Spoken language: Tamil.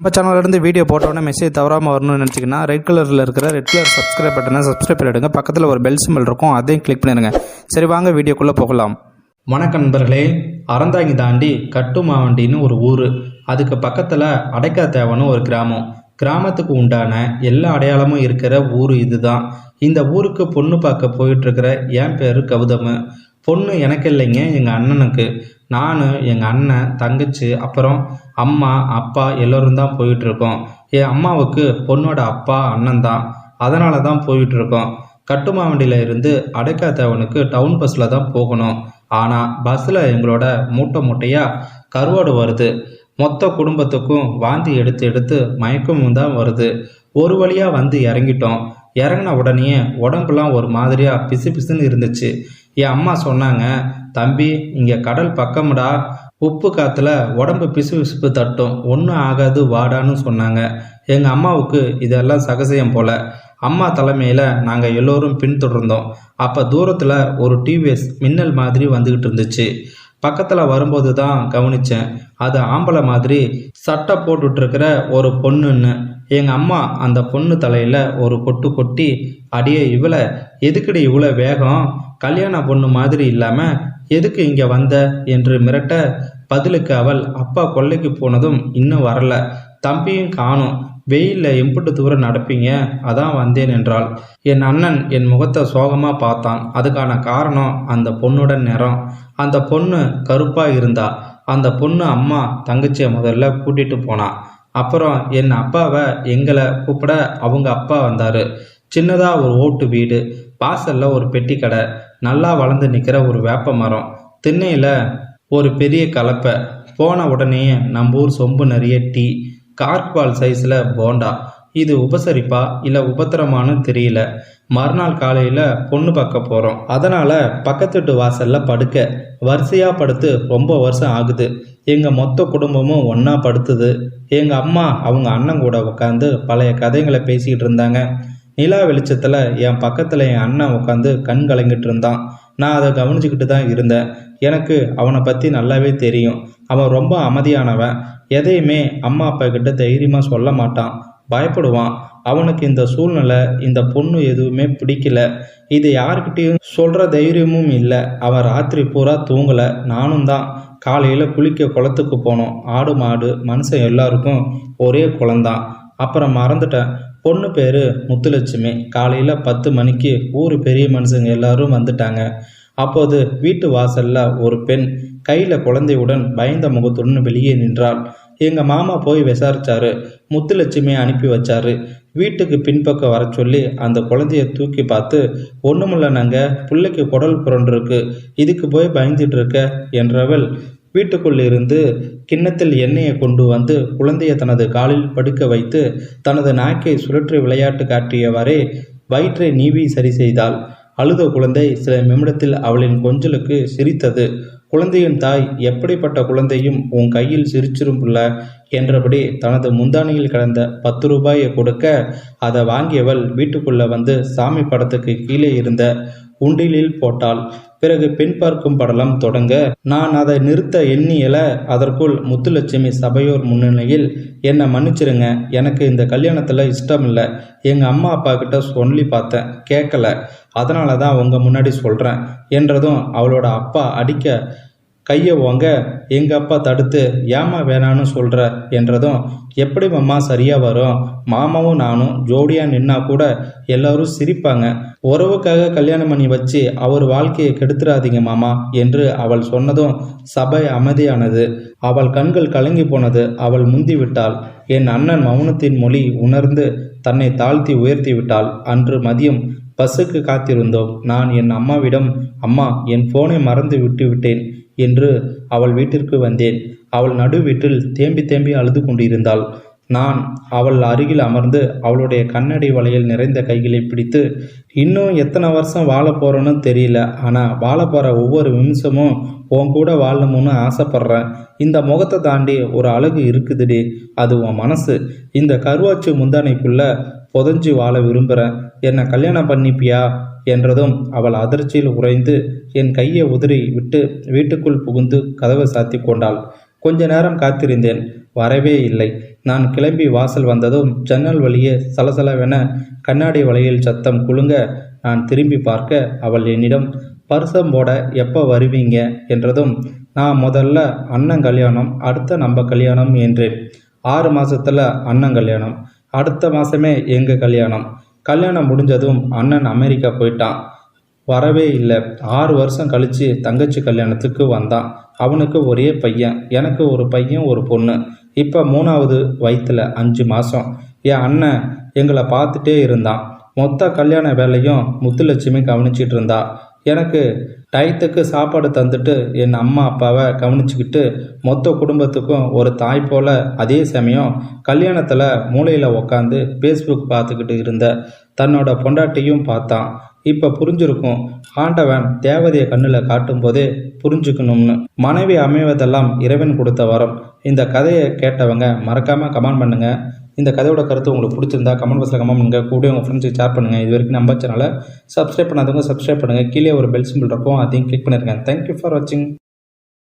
நம்ம சேனல்லேருந்து வீடியோ போட்டோன்னே மெசேஜ் தவறாமல் வரணும்னு நினச்சிங்கன்னா ரெட் கலரில் இருக்கிற ரெட் கலர் சப்ஸ்கிரைப் பட்டனை சப்ஸ்கிரைப் பண்ணிவிடுங்க பக்கத்தில் ஒரு பெல் சிம்பிள் இருக்கும் அதையும் கிளிக் பண்ணிடுங்க. சரி வாங்க வீடியோக்குள்ளே போகலாம். வணக்கம் நண்பர்களே. அறந்தாங்கி தாண்டி கட்டுமாவண்டின்னு ஒரு ஊர். அதுக்கு பக்கத்தில் அடைக்காத்தேவன்னு ஒரு கிராமம். கிராமத்துக்கு உண்டான எல்லா அடையாளமும் இருக்கிற ஊர் இதுதான். இந்த ஊருக்கு பொண்ணு பார்க்க போயிட்டுருக்கிற என் பேர் கௌதமு. பொண்ணு எனக்கு இல்லைங்க எங்கள் அண்ணனுக்கு. நான் எங்கள் அண்ணன் தங்கச்சி அப்புறம் அம்மா அப்பா எல்லோரும் தான் போயிட்டுருக்கோம். என் அம்மாவுக்கு பொண்ணோட அப்பா அண்ணன் தான். அதனால தான் போயிட்டுருக்கோம். கட்டுமாவண்டியில் இருந்து அடைக்காத்தேவனுக்கு டவுன் பஸ்ஸில் தான் போகணும். ஆனால் பஸ்ஸில் எங்களோட மூட்டை மூட்டையாக கருவாடு வருது. மொத்த குடும்பத்துக்கும் வாந்தி எடுத்து எடுத்து மயக்கமும் தான் வருது. ஒரு வழியாக வந்து இறங்கிட்டோம். இறங்கின உடனே உடம்புலாம் ஒரு மாதிரியாக பிசு பிசுன்னு இருந்துச்சு. என் அம்மா சொன்னாங்க தம்பி இங்கே கடல் பக்கம்டா. உப்பு காற்றுல உடம்பு பிசு பிசுப்பு தட்டும். ஒன்றும் ஆகாது வாடான்னு சொன்னாங்க. எங்கள் அம்மாவுக்கு இதெல்லாம் சகசியம் போல. அம்மா தலைமையில் நாங்கள் எல்லோரும் பின்தொடர்ந்தோம். அப்போ தூரத்தில் ஒரு டிவிஎஸ் மின்னல் மாதிரி வந்துக்கிட்டு இருந்துச்சு. பக்கத்தில் வரும்போது தான் கவனித்தேன் அது ஆம்பளை மாதிரி சட்டை போட்டுட்ருக்கிற ஒரு பொண்ணுன்னு. எங்கள் அம்மா அந்த பொண்ணு தலையில் ஒரு கொட்டு கொட்டி அடியே இவளை எதுக்குடி இவ்வளோ வேகம்? கல்யாண பொண்ணு மாதிரி இல்லாமல் எதுக்கு இங்கே வந்த? என்று மிரட்ட பதிலுக்கு அவள் அப்பா கொல்லைக்கு போனதும் இன்னும் வரல. தம்பியும் காணும். வெயிலில் எம்புட்டு தூரம் நடப்பீங்க. அதான் வந்தேன் என்றாள். என் அண்ணன் என் முகத்தை சோகமாக பார்த்தான். அதுக்கான காரணம் அந்த பொண்ணோட நிறம் அந்த பொண்ணு கருப்பாக இருந்தா. அந்த பொண்ணு அம்மா தங்கச்சியை முதல்ல கூட்டிட்டு போனா. அப்புறம் என் அப்பாவை எங்களை கூப்பிட அவங்க அப்பா வந்தார். சின்னதாக ஒரு ஓட்டு வீடு. வாசல்ல ஒரு பெட்டி கடை நல்லா வளர்ந்து நிற்கிற ஒரு வேப்ப மரம். திண்ணையில் ஒரு பெரிய கலப்பை. போன உடனே நம்ம ஊர் சொம்பு நிறைய டீ. கார்க்வால் சைஸில் போண்டா. இது உபசரிப்பா இல்லை உபத்திரமானு தெரியல. மறுநாள் காலையில் பொண்ணு பார்க்க போகிறோம் அதனால் பக்கத்து வீட்டு வாசலில் படுக்க. வரிசையாக படுத்து ரொம்ப வருஷம் ஆகுது. எங்கள் மொத்த குடும்பமும் ஒன்றா படுத்துது. எங்கள் அம்மா அவங்க அண்ணன் கூட உட்காந்து பழைய கதைகளை பேசிக்கிட்டு இருந்தாங்க. நிலா வெளிச்சத்தில் என் பக்கத்தில் என் அண்ணன் உட்காந்து கண் கலங்கிட்டு இருந்தான். நான் அதை கவனிச்சுக்கிட்டு தான் இருந்தேன். எனக்கு அவனை பற்றி நல்லாவே தெரியும். அவன் ரொம்ப அமைதியானவன். எதையுமே அம்மா அப்பா கிட்ட தைரியமாக சொல்ல மாட்டான். பயப்படுவான். அவனுக்கு இந்த சூழ்நிலை இந்த பொண்ணு எதுவுமே பிடிக்கல. இது யாருக்கிட்டேயும் சொல்கிற தைரியமும் இல்லை. அவன் ராத்திரி பூரா தூங்கலை. நானும் தான் காலையில் குளிக்க குளத்துக்கு போனோம். ஆடு மாடு மனுஷன் எல்லாருக்கும் ஒரே குளந்தான் அப்புறம் மறந்துட்டேன். பொண்ணு பேர் முத்துலட்சுமி. காலையில் பத்து மணிக்கு ஊர் பெரிய மனுஷங்க எல்லாரும் வந்துட்டாங்க. அப்போது வீட்டு வாசல்ல ஒரு பெண் கையில் குழந்தையுடன் பயந்த முகத்துடன் வெளியே நின்றாள். எங்கள் மாமா போய் விசாரிச்சாரு. முத்துலட்சுமியை அனுப்பி வச்சாரு. வீட்டுக்கு பின்பக்கம் வர சொல்லி அந்த குழந்தைய தூக்கி பார்த்து ஒன்றுமில்ல நாங்கள் பிள்ளைக்கு குடல் புரண்டிருக்கு இதுக்கு போய் பயந்துட்டு இருக்க என்றவள் வீட்டுக்குள் இருந்து கிண்ணத்தில் எண்ணெயை கொண்டு வந்து குழந்தையை தனது காலில் படுக்க வைத்து தனது நாக்கை சுழற்றி விளையாட்டு காட்டியவாறே வயிற்றை நீவி சரி செய்தாள். அழுத குழந்தை சில நிமிடத்தில் அவளின் கொஞ்சலுக்கு சிரித்தது. குழந்தையின் தாய் எப்படிப்பட்ட குழந்தையும் உன் கையில் சிரிச்சிரும் புள்ள என்றபடி தனது முந்தானியில் கிடந்த பத்து ரூபாயை கொடுக்க அதை வாங்கியவள் வீட்டுக்குள்ள வந்து சாமி படத்துக்கு கீழே இருந்த உண்டிலில் போட்டாள். பிறகு பெண் பார்க்கும் படலம் தொடங்க நான் அதை நிறுத்த எண்ணியல அதற்குள் முத்துலட்சுமி சபையோர் முன்னிலையில் என்னை மன்னிச்சிருங்க. எனக்கு இந்த கல்யாணத்தில் இஷ்டம் இல்லை எங்கள் அம்மா அப்பா கிட்ட சொல்லி பார்த்தேன் கேட்கல அதனால தான் உங்கள் முன்னாடி சொல்கிறேன் என்றதும் அவளோட அப்பா அடிக்க கையை ஓங்க எங்கள் அப்பா தடுத்து ஏமா வேணான்னு சொல்கிற என்றதும் எப்படி மாமா சரியாக வரும்? மாமாவும் நானும் ஜோடியாக நின்னா கூட எல்லாரும் சிரிப்பாங்க. உறவுக்காக கல்யாணம் பண்ணி வச்சு அவர் வாழ்க்கையை கெடுத்துறாதீங்க மாமா என்று அவள் சொன்னதும் சபை அமைதியானது. அவள் கண்கள் கலங்கி போனது. அவள் முந்தி விட்டாள். என் அண்ணன் மௌனத்தின் மொழி உணர்ந்து தன்னை தாழ்த்தி உயர்த்தி விட்டாள். அன்று மதியம் பஸ்ஸுக்கு காத்திருந்தோம். நான் என் அம்மாவிடம் அம்மா என் ஃபோனை மறந்து விட்டு விட்டேன். என்று அவள் வீட்டிற்கு வந்தேன். அவள் நடு வீட்டில் தேம்பி தேம்பி அழுது கொண்டிருந்தாள். நான் அவள் அருகில் அமர்ந்து அவளுடைய கண்ணடி வலையில் நிறைந்த கைகளை பிடித்து இன்னும் எத்தனை வருஷம் வாழ போகிறோன்னு தெரியல. ஆனால் வாழ போகிற ஒவ்வொரு நிமிஷமும் உன் கூட வாழணும்னு ஆசைப்பட்றேன். இந்த முகத்தை தாண்டி ஒரு அழகு இருக்குதுடி. அது உன் மனசு. இந்த கருவாச்சி முந்தானைக்குள்ள புதஞ்சி வாழ விரும்புகிறேன் என்னை கல்யாணம் பண்ணிப்பியா? என்றதும் அவள் அதிர்ச்சியில் உறைந்து என் கையை உதறி விட்டு வீட்டுக்குள் புகுந்து கதவை சாத்தி கொண்டாள். கொஞ்ச நேரம் காத்திருந்தேன். வரவே இல்லை. நான் கிளம்பி வாசல் வந்ததும் ஜன்னல் வழியே சலசலவென கண்ணாடி வலையில் சத்தம் குலுங்க நான் திரும்பி பார்க்க அவள் என்னிடம் பரிசம் போட எப்போ வருவீங்க? என்றதும் நான் முதல்ல அண்ணன் கல்யாணம் அடுத்த நம்ம கல்யாணம் என்றேன். ஆறு மாசத்துல அண்ணன் கல்யாணம் அடுத்த மாசமே எங்க கல்யாணம். கல்யாணம் முடிஞ்சதும் அண்ணன் அமெரிக்கா போயிட்டான். வரவே இல்லை. ஆறு வருஷம் கழிச்சு தங்கச்சி கல்யாணத்துக்கு வந்தான். அவனுக்கு ஒரே பையன். எனக்கு ஒரு பையன் ஒரு பொண்ணு. இப்போ மூணாவது வயிற்றுல அஞ்சு மாதம் என் அண்ணன் எங்களை பார்த்துட்டே இருந்தான். மொத்த கல்யாண வேலையும் முத்துலட்சுமி கவனிச்சிட்டு இருந்தா. எனக்கு டயத்துக்கு சாப்பாடு தந்துட்டு என் அம்மா அப்பாவை கவனிச்சுக்கிட்டு மொத்த குடும்பத்துக்கும் ஒரு தாய் போல அதே சமயம் கல்யாணத்தில் மூலையில் உக்காந்து ஃபேஸ்புக் பார்த்துக்கிட்டு இருந்த தன்னோட பொண்டாட்டியும் பார்த்தான். இப்போ புரிஞ்சிருக்கும் ஆண்டவன் தேவதையை கண்ணில் காட்டும் போதே புரிஞ்சுக்கணும்னு. மனைவி அமைவதெல்லாம் இறைவன் கொடுத்த வரம். இந்த கதையை கேட்டவங்க மறக்காமல் கமெண்ட் பண்ணுங்கள் இந்த கதையோட கருத்து உங்களுக்கு பிடிச்சிருந்தா கமெண்ட் பாக்ஸில் கமெண்ட் பண்ணுங்கள் கூட உங்கள் ஃப்ரெண்ட்ஸுக்கு ஷேர் பண்ணுங்கள் இது வரைக்கும் நம்ம சேனலை சப்ஸ்கிரைப் பண்ணாதவங்க சப்ஸ்கிரைப் பண்ணுங்கள் கீழே ஒரு பெல் சிம்பிள் இருக்கும். அதையும் கிளிக் பண்ணிருக்கேன் தேங்க்யூ ஃபார் வாட்சிங்